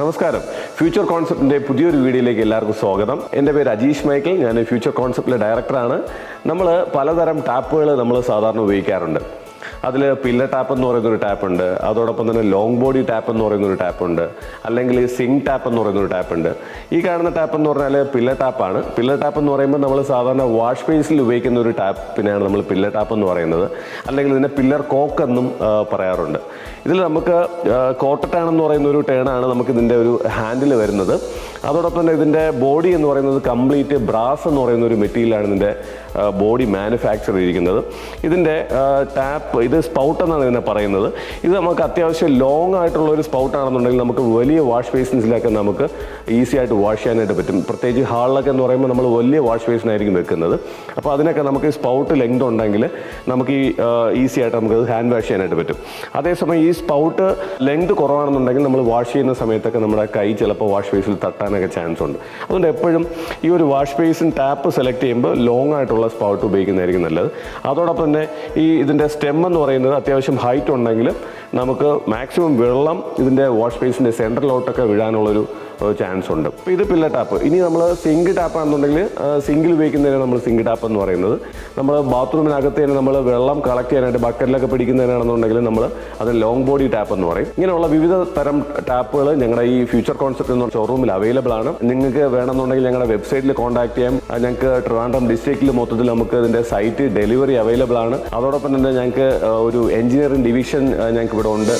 നമസ്കാരം. ഫ്യൂച്ചർ കോൺസെപ്റ്റിന്റെ പുതിയൊരു വീഡിയോയിലേക്ക് എല്ലാവർക്കും സ്വാഗതം. എന്റെ പേര് അജീഷ് മൈക്കിൾ. ഞാൻ ഫ്യൂച്ചർ കോൺസെപ്റ്റിലെ ഡയറക്ടറാണ് നമ്മൾ പലതരം ടാപ്പുകൾ നമ്മൾ സാധാരണ ഉപയോഗിക്കാറുണ്ട്. അതിൽ പില്ല ടാപ്പ് എന്ന് പറയുന്ന ഒരു ടാപ്പ് ഉണ്ട്. അതോടൊപ്പം തന്നെ ലോങ് ബോഡി ടാപ്പ് എന്ന് പറയുന്ന ഒരു ടാപ്പ് ഉണ്ട്. അല്ലെങ്കിൽ സിങ് ടാപ്പ് എന്ന് പറയുന്ന ഒരു ടാപ്പ് ഉണ്ട്. ഈ കാണുന്ന ടാപ്പ് എന്ന് പറഞ്ഞാൽ പില്ല ടാപ്പാണ് പില്ല ടാപ്പ് എന്ന് പറയുമ്പോൾ നമ്മൾ സാധാരണ വാഷ് ബേസിൽ ഉപയോഗിക്കുന്ന ഒരു ടാപ്പിനാണ് നമ്മൾ പില്ല ടാപ്പ് എന്ന് പറയുന്നത്. അല്ലെങ്കിൽ ഇതിനെ പില്ലർ കോക്ക് എന്നും പറയാറുണ്ട്. ഇതിൽ നമുക്ക് കോട്ടട്ടാണെന്ന് പറയുന്ന ഒരു ടേണാണ് നമുക്ക് ഇതിന്റെ ഒരു ഹാൻഡിൽ വരുന്നത്. അതോടൊപ്പം തന്നെ ഇതിന്റെ ബോഡി എന്ന് പറയുന്നത് കംപ്ലീറ്റ് ബ്രാസ് എന്ന് പറയുന്ന ഒരു മെറ്റീരിയലാണ് ഇതിന്റെ ബോഡി മാനുഫാക്ചർ ചെയ്തിരിക്കുന്നത്. ഇതിന്റെ ടാപ്പ് ഇത് സ്പൗട്ട് എന്നാണ് ഇതിനെ പറയുന്നത്. ഇത് നമുക്ക് അത്യാവശ്യം ലോങ് ആയിട്ടുള്ള ഒരു സ്പൗട്ട് ആണെന്നുണ്ടെങ്കിൽ നമുക്ക് വലിയ വാഷ് ബേസിൻസിലൊക്കെ നമുക്ക് ഈസി ആയിട്ട് വാഷ് ചെയ്യാനായിട്ട് പറ്റും. പ്രത്യേകിച്ച് ഹാളിലൊക്കെ എന്ന് പറയുമ്പോൾ നമ്മൾ വലിയ വാഷ് ബേസിനായിരിക്കും വെക്കുന്നത്. അപ്പോൾ അതിനൊക്കെ നമുക്ക് സ്പൗട്ട് ലെങ്ത് ഉണ്ടെങ്കിൽ നമുക്ക് ഈ ഈസി ആയിട്ട് നമുക്ക് ഹാൻഡ് വാഷ് ചെയ്യാനായിട്ട് പറ്റും. അതേസമയം ഈ സ്പൗട്ട് ലെങ്ത് കുറവാണെന്നുണ്ടെങ്കിൽ നമ്മൾ വാഷ് ചെയ്യുന്ന സമയത്തൊക്കെ നമ്മുടെ കൈ ചിലപ്പോൾ വാഷ് ബേസിൽ തട്ടാനൊക്കെ ചാൻസ് ഉണ്ട്. അതുകൊണ്ട് എപ്പോഴും ഈ ഒരു വാഷ് ബേസിൻ ടാപ്പ് സെലക്ട് ചെയ്യുമ്പോൾ ലോങ് ആയിട്ടുള്ള സ്പൗട്ട് ഉപയോഗിക്കുന്നതായിരിക്കും നല്ലത്. അതോടൊപ്പം തന്നെ ഈ ഇതിന്റെ സ്റ്റെം എന്ന് പറയുന്നത് അത്യാവശ്യം ഹൈറ്റ് ഉണ്ടെങ്കിൽ നമുക്ക് മാക്സിമം വെള്ളം ഇതിന്റെ വാഷ് ബേസിന്റെ സെന്ററിലോട്ടൊക്കെ വീഴാനുള്ളൊരു ചാൻസ് ഉണ്ട്. അപ്പോൾ ഇത് പില്ല ടാപ്പ് ഇനി നമ്മൾ സിങ്ക് ടാപ്പ് ആണെന്നുണ്ടെങ്കിൽ സിങ്കിൽ ഉപയോഗിക്കുന്നതിന് നമ്മൾ സിങ്ക് ടാപ്പ് എന്ന് പറയുന്നത്. നമ്മൾ ബാത്റൂമിനകത്ത് തന്നെ നമ്മൾ വെള്ളം കളക്ട് ചെയ്യാനായിട്ട് ബക്കറ്റിലൊക്കെ പിടിക്കുന്നതിനാണെന്നുണ്ടെങ്കിൽ നമ്മൾ അത് ലോങ് ബോഡി ടാപ്പ് എന്ന് പറയും. ഇങ്ങനെയുള്ള വിവിധ തരം ടാപ്പുകൾ ഞങ്ങളുടെ ഈ ഫ്യൂച്ചർ കോൺസെപ്റ്റ് എന്ന ഷോറൂമിൽ അവൈലബിൾ ആണ്. നിങ്ങൾക്ക് വേണമെന്നുണ്ടെങ്കിൽ ഞങ്ങളുടെ വെബ്സൈറ്റിൽ കോൺടാക്ട് ചെയ്യാം. ഞങ്ങൾക്ക് ട്രിവാൻഡ്രം ഡിസ്ട്രിക്റ്റിൽ മൊത്തത്തിൽ നമുക്ക് ഇതിന്റെ സൈറ്റ് ഡെലിവറി അവൈലബിൾ ആണ്. അതോടൊപ്പം തന്നെ ഞങ്ങൾക്ക് ഒരു എഞ്ചിനീയറിംഗ് ഡിവിഷൻ ഞങ്ങൾക്ക് ഇവിടെ ഉണ്ട്.